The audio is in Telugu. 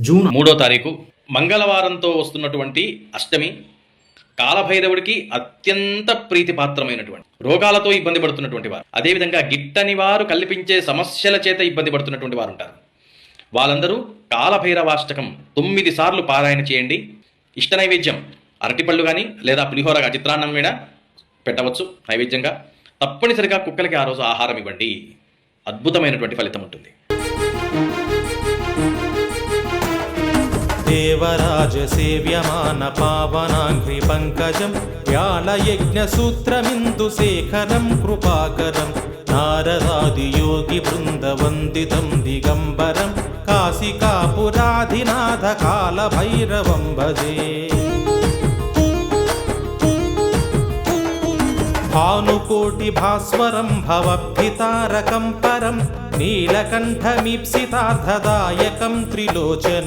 జూన్ మూడో తారీఖు మంగళవారంతో వస్తున్నటువంటి అష్టమి కాలభైరవుడికి అత్యంత ప్రీతిపాత్రమైనటువంటి రోగాలతో ఇబ్బంది పడుతున్నటువంటి వారు. అదేవిధంగా గిట్టని వారు కల్పించే సమస్యల చేత ఇబ్బంది పడుతున్నటువంటి వారు ఉంటారు వాళ్ళందరూ కాలభైరవాష్టకం తొమ్మిది సార్లు పారాయణ చేయండి. ఇష్ట నైవేద్యం అరటిపళ్ళు కానీ లేదా పులిహోరగా చిత్రాన్నం కూడా పెట్టవచ్చు నైవేద్యంగా. తప్పనిసరిగా కుక్కలకి ఆ రోజు ఆహారం ఇవ్వండి. అద్భుతమైనటువంటి ఫలితం ఉంటుంది. దేవరాజసేవ్యమాన పావనాంఘ్రి పంకజం వ్యాళయజ్ఞసూత్రమిందుశేఖరం కృపాకరం నారదాదియోగి బృందవందితం దిగంబరం కాశికాపురాధినాథ కాలభైరవం భజే భానుకోటి భాస్వరం